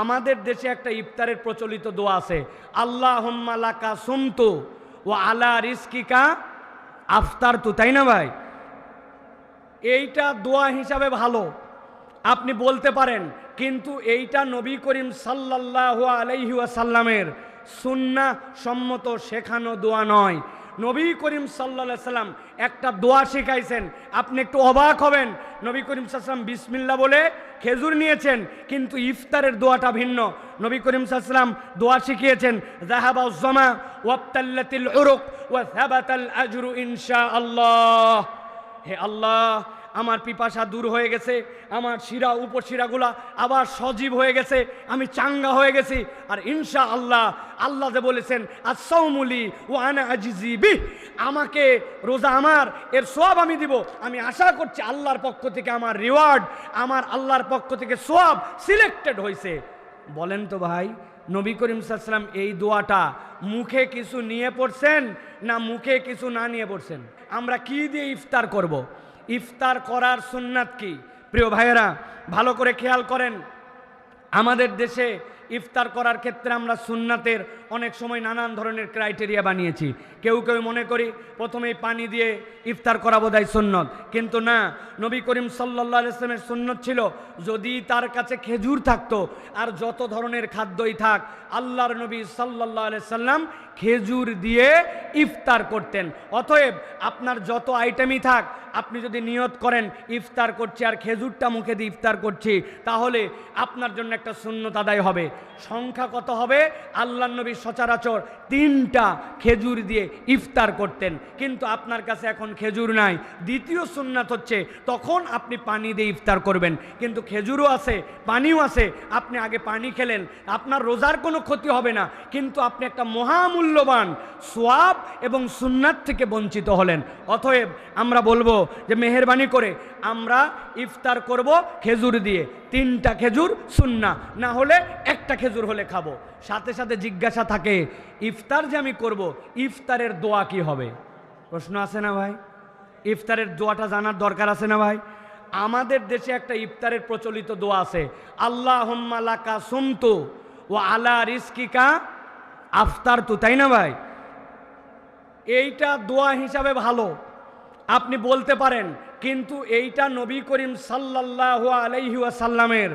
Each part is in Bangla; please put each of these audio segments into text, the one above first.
আমাদের দেশে একটা ইফতারের প্রচলিত দোয়া আছে আল্লাহ লাকা সুমতু ও আলা রিস্কিকা আফতার তু তাই না ভাই? এইটা দোয়া হিসাবে ভালো, আপনি বলতে পারেন, কিন্তু এইটা নবী করিম সাল্লাহ আলাইহি ওয়াসাল্লামের সুন্না সম্মত শেখানো দোয়া নয়। নবী করিম সাল্লা সাল্লাম একটা দোয়া শিখাইছেন। আপনি একটু অবাক হবেন। নবী করিম সাল্লাম বিসমিল্লা বলে খেজুর নিয়েছেন, কিন্তু ইফতারের দোয়াটা ভিন্ন। নবী করিম সাল্লাম দোয়া শিখিয়েছেন জাহাবা জমা ওয়াপ্তাল্লাতিল উরুক আজরু ইনশা আল্লাহ হে আল্লাহ আমার পিপাসা দূর হয়ে গেছে, আমার শিরা, উপশিরাগুলা আবার সজীব হয়ে গেছে, আমি চাঙ্গা হয়ে গেছি। আর ইনশা আল্লাহ আল্লাহ যে বলেছেন আসৌমুলি ও আনা আজিজি আমাকে রোজা আমার, এর সব আমি দিব। আমি আশা করছি আল্লাহর পক্ষ থেকে আমার রিওয়ার্ড আমার আল্লাহর পক্ষ থেকে সব সিলেক্টেড হয়েছে বলেন তো ভাই, নবী করিম সাল্লাম এই দোয়াটা মুখে কিছু নিয়ে পড়ছেন না মুখে কিছু না নিয়ে পড়ছেন? আমরা কি দিয়ে ইফতার করব। ইফতার করার সুন্নাত কি? প্রিয় ভাইয়েরা, ভালো করে খেয়াল করেন। আমাদের দেশে ইফতার করার ক্ষেত্রে আমরা সুন্নাতের অনেক সময় নানান ধরনের ক্রাইটেরিয়া বানিয়েছি। কেউ কেউ মনে করি প্রথমেই পানি দিয়ে ইফতার করা বোধহয় সুন্নত। কিন্তু না, নবী করিম সাল্লা ইসলামের সুন্নত ছিল, যদি তার কাছে খেজুর থাকতো আর যত ধরনের খাদ্যই থাক, আল্লাহর নবী সাল্লাহ সাল্লাম খেজুর দিয়ে ইফতার করতেন। অতএব আপনার যত আইটেমই থাক, আপনি যদি নিয়ত করেন, ইফতার করছি আর খেজুরটা মুখে দিয়ে ইফতার করছি, তাহলে আপনার জন্য একটা শূন্যত আদায় হবে। সংখ্যা কত হবে? আল্লাহ নবী সচরাচর তিনটা খেজুর দিয়ে ইফতার করতেন। কিন্তু আপনার কাছে এখন খেজুর নাই। দ্বিতীয় সুন্নাত হচ্ছে, তখন আপনি পানি দিয়ে ইফতার করবেন। কিন্তু খেজুরও আছে, পানিও আছে। আপনি আগে পানি খেলেন, আপনার রোজার কোনো ক্ষতি হবে না। কিন্তু আপনি একটা মহামূল্যবান সোয়াব এবং সুন্নাত থেকে বঞ্চিত হলেন। অতএব আমরা বলব যে মেহরবানি করে আমরা ইফতার করব খেজুর দিয়ে। তিনটা খেজুর সুন্না না হলে একটা খেজুর হলে খাব। সাথে সাথে জিজ্ঞাসা থাকে, ইফতার যে আমি করব, ইফতারের দোয়া কি হবে? প্রশ্ন আছে না ভাই? ইফতারের দোয়াটা জানার দরকার আছে না ভাই? আমাদের দেশে একটা ইফতারের প্রচলিত দোয়া আছে আল্লাহ লাকা সুমতু ও আলা রিস্কিকা আফতার তু তাই না ভাই? এইটা দোয়া হিসাবে ভালো। আপনি বলতে পারেন, কিন্তু এইটা নবী করিম সাল্লাহ আলাইহি ওয়াসাল্লামের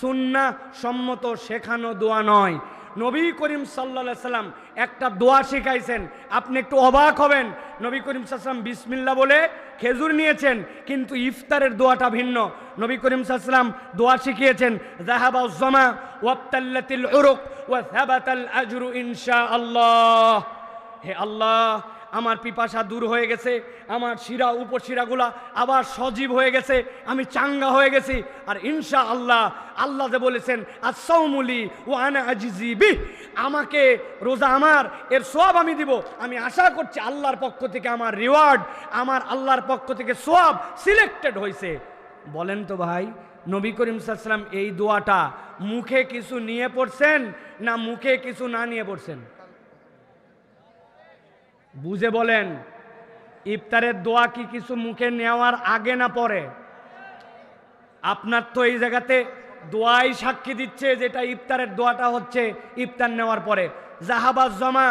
সুন্না সম্মত শেখানো দোয়া নয়। নবী করিম সাল্লা সাল্লাম একটা দোয়া শিখাইছেন, আপনি একটু অবাক হবেন। নবী করিম সাল্লাম বিসমিল্লা বলে খেজুর নিয়েছেন, কিন্তু ইফতারের দোয়াটা ভিন্ন। নবী করিম সাল্লাম দোয়া শিখিয়েছেন জাহাবা জমা ওয়াপ্তাল্লাতিল উরুক আজরু ইনশা আল্লাহ হে আল্লাহ আমার পিপাসা দূর হয়ে গেছে, আমার শিরা, উপশিরাগুলা আবার সজীব হয়ে গেছে, আমি চাঙ্গা হয়ে গেছি। আর ইনশা আল্লাহ আল্লাহ যে বলেছেন আসৌমুলি ও আনা আজিজি বি আমাকে রোজা আমার, এর সব আমি দিব। আমি আশা করছি আল্লাহর পক্ষ থেকে আমার রিওয়ার্ড, আমার আল্লাহর পক্ষ থেকে সব সিলেক্টেড হয়েছে বলেন তো ভাই, নবী করিম সাল্লাম এই দোয়াটা মুখে কিছু নিয়ে পড়ছেন না মুখে কিছু না নিয়ে পড়ছেন? বুঝে বলেন, ইফতারের দোয়া কি কিছু মুখে নেওয়ার আগে না পরে? আপনার তো এই জায়গাতে দোয়াই সাক্ষী দিচ্ছে যেটা ইফতারের দোয়াটা হচ্ছে ইফতার নেওয়ার পরে। জাহাবাজ জমা,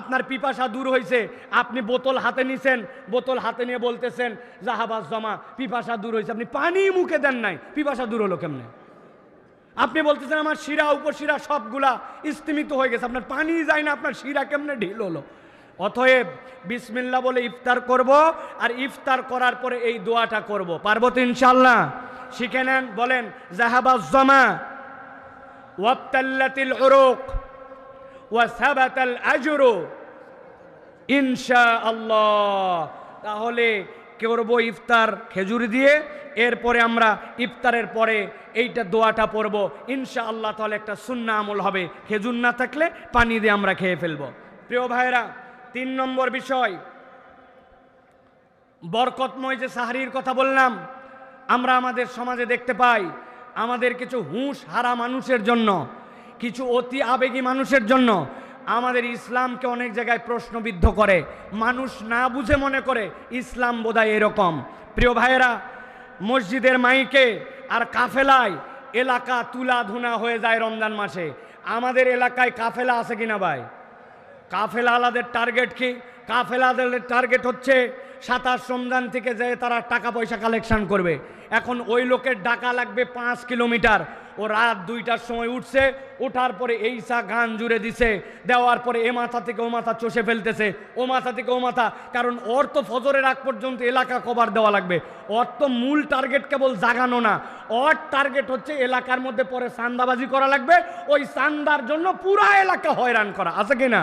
আপনার পিপাসা দূর হয়েছে আপনি বোতল হাতে নিছেন, বোতল হাতে নিয়ে বলতেছেন, জাহাবাজ জমা, পিপাসা দূর হয়েছে আপনি পানি মুখে দেন নাই, পিপাসা দূর হলো কেমনে? আপনি বলতেছেন, আমার শিরা, উপশিরা সবগুলা স্তিমিত হয়ে গেছে। আপনার পানি যায় না, আপনার শিরা কেমনে ঢিল হলো? অতএব বিসমিল্লা বলে ইফতার করব আর ইফতার করার পরে এই দোয়াটা করব। পারব তো ইনশাল্লাহ শিখে নেন, বলেন জাহাবাজ জমা, ওয়াবতাল্লাতিল ওয়া সাবাতাল আজরু ইনশা আল্লাহ তাহলে করব ইফতার খেজুর দিয়ে, এরপরে আমরা ইফতারের পরে এইটা দোয়াটা পড়ব। ইনশা আল্লাহ তাহলে একটা সুন্না আমল হবে। খেজুর না থাকলে পানি দিয়ে আমরা খেয়ে ফেলব। প্রিয় ভাইরা তিন নম্বর বিষয়। বরকতময় যে সাহারির কথা বললাম, আমরা আমাদের সমাজে দেখতে পাই, আমাদের কিছু হুঁশ হারা মানুষের জন্য, কিছু অতি আবেগী মানুষের জন্য আমাদের ইসলামকে অনেক জায়গায় প্রশ্নবিদ্ধ করে। মানুষ না বুঝে মনে করে ইসলাম বোধহয় এরকম। প্রিয় ভাইয়েরা, মসজিদের মাইকে আর কাফেলায় এলাকা তুলা ধুনা হয়ে যায় রমজান মাসে। আমাদের এলাকায় কাফেলা আছে কিনা ভাই? কাফেলা আলাদের টার্গেট কি? কাফেলা টার্গেট হচ্ছে সাতাশ রমজান থেকে যে তারা টাকা পয়সা কালেকশন করবে। এখন ওই লোকের ডাকা লাগবে পাঁচ কিলোমিটার। ও রাত দুইটার সময় উঠছে ওঠার পরে এই সা গান জুড়ে দিছে। দেওয়ার পরে এ মাথা থেকে ও মাথা চষে ফেলতেছে। ও মাথা থেকে ও মাথা, কারণ ওর তো ফজরের আগ পর্যন্ত এলাকা কভার দেওয়া লাগবে। ওর তো মূল টার্গেট কেবল জাগানো না। ওর টার্গেট হচ্ছে এলাকার মধ্যে পরে চান্দাবাজি করা লাগবে। ওই চান্দার জন্য পুরা এলাকা হয়রান করা। আছে কি না?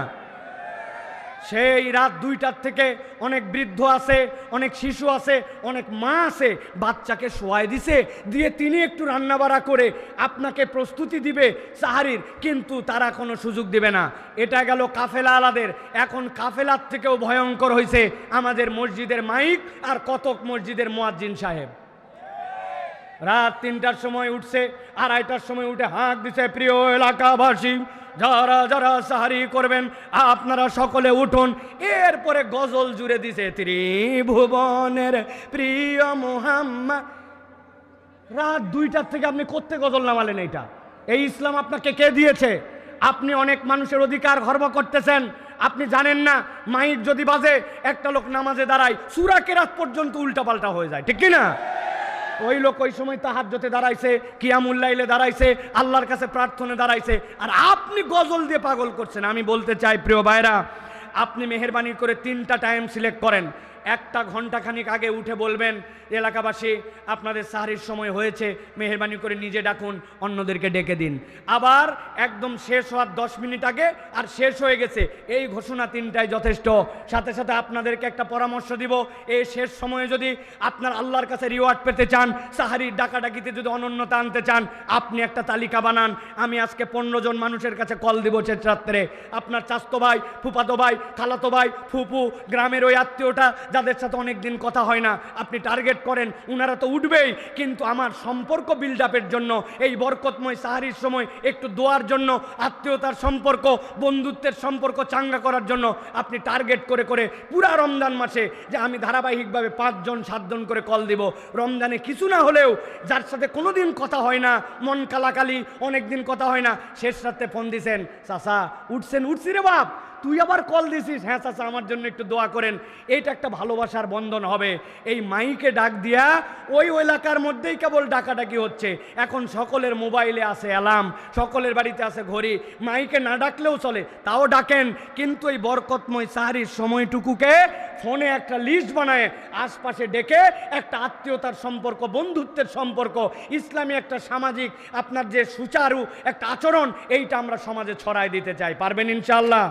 সেই রাত দুইটার থেকে অনেক বৃদ্ধ আছে, অনেক শিশু আছে, অনেক মা আছে, বাচ্চাকে শোয়াই দিছে, দিয়ে তিনি একটু রান্নাবাড়া করে আপনাকে প্রস্তুতি দিবে সাহারির, কিন্তু তারা কোনো সুযোগ দিবে না। এটা গেল কাফেলা আলাদের। এখন কাফেলার থেকেও ভয়ঙ্কর হয়েছে আমাদের মসজিদের মাইক আর কতক মসজিদের মোয়াজ্জিন সাহেব। রাত তিনটার সময় উঠছে, আড়াইটার সময় উঠে হাঁক দিছে, প্রিয় এলাকাবাসী যারা যারা সাহারি করবেন, আপনারা সকলে উঠুন। এরপরে গজল জুড়ে দিছে ত্রিভুবনের প্রিয় মোহাম্মা। রাত দুইটার থেকে আপনি করতে গজল নামালেন এইটা। এই ইসলাম আপনাকে কে দিয়েছে? আপনি অনেক মানুষের অধিকার খর্ব করতেছেন। আপনি জানেন না, মাইক যদি বাজে, একটা লোক নামাজে দাঁড়ায়, সুরা কেরাত পর্যন্ত উল্টাপাল্টা হয়ে যায়। ঠিক কি না? ওই লোক ওই সময় তাহাজ্জতে দাঁড়াইছে কিয়ামুল্লাইলে দাঁড়াইছে, আল্লাহর কাছে প্রার্থনা দাঁড়াইছে। আর আপনি গজল দিয়ে পাগল করছেন। আমি বলতে চাই, প্রিয় ভাইরা, আপনি মেহরবানি করে তিনটা টাইম সিলেক্ট করেন। একটা ঘন্টাখানিক আগে উঠে বলবেন, এলাকাবাসী, আপনাদের সাহারির সময় হয়েছে, মেহরবানি করে নিজে ডাকুন, অন্যদেরকে ডেকে দিন। আবার একদম শেষ হওয়ার দশ মিনিট আগে, আর শেষ হয়ে গেছে, এই ঘোষণা তিনটাই যথেষ্ট। সাথে সাথে আপনাদেরকে একটা পরামর্শ দিব, এই শেষ সময়ে যদি আপনার আল্লাহর কাছে রিওয়ার্ড পেতে চান, সাহারির ডাকাডাকিতে যদি অনন্যতা আনতে চান, আপনি একটা তালিকা বানান। আমি আজকে পনেরো জন মানুষের কাছে কল দিব শেষ রাত্রে। আপনার চাস্তো ভাই, ফুপাতো ভাই, খালাতো ভাই, ফুপু, গ্রামের ওই আত্মীয়টা যাদের সাথে অনেক দিন কথা হয় না, আপনি টার্গেট করেন, উনারা তো উঠবেই। কিন্তু আমার সম্পর্ক বিল্ড আপের জন্য, এই বরকতময় সাহারির সময় একটু দোয়ার জন্য, আত্মীয়তার সম্পর্ক, বন্ধুত্বের সম্পর্ক চাঙ্গা করার জন্য আপনি টার্গেট করে করে পুরা রমজান মাসে যে আমি ধারাবাহিকভাবে পাঁচজন, সাতজন করে কল দিব। রমজানে কিছু না হলেও যার সাথে কোনোদিন কথা হয় না, মন কালাকালি অনেক দিন কথা হয় না, শেষ রাতে ফোন দিছেন চাষা উঠছেন, উঠছি রে বাপ। তুই আবার কল দিছিস? হ্যাঁ চাচা, আমার জন্য একটু দোয়া করেন। এইটা একটা ভালোবাসার বন্ধন হবে। এই মাইকে ডাক দিয়া ওই এলাকার মধ্যেই কেবল ডাকাডাকি হচ্ছে। এখন সকলের মোবাইলে আছে অ্যালার্ম, সকলের বাড়িতে আছে ঘড়ি। মাইকে না ডাকলেও চলে, তাও ডাকেন। কিন্তু এই বরকতময় সাহারির সময়টুকুকে ফোনে একটা লিস্ট বানায়, আশপাশে ডেকে একটা আত্মীয়তার সম্পর্ক, বন্ধুত্বের সম্পর্ক, ইসলামী একটা সামাজিক, আপনার যে সুচারু একটা আচরণ, এইটা আমরা সমাজে ছড়াই দিতে চাই। পারবেন ইনশাল্লাহ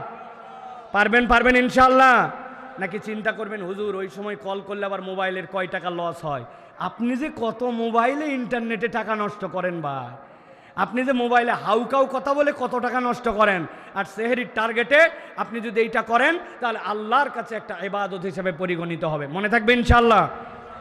পারবেন পারবেন ইনশাল্লাহ নাকি চিন্তা করবেন, হুজুর, ওই সময় কল করলে আবার মোবাইলের কয় টাকা লস হয়? আপনি যে কত মোবাইলে ইন্টারনেটে টাকা নষ্ট করেন ভাই। আপনি যে মোবাইলে হাউকাউ কথা বলে কত টাকা নষ্ট করেন। আর সেহেরির টার্গেটে আপনি যদি এইটা করেন, তাহলে আল্লাহর কাছে একটা এবাদত হিসেবে পরিগণিত হবে। মনে থাকবে ইনশাল্লাহ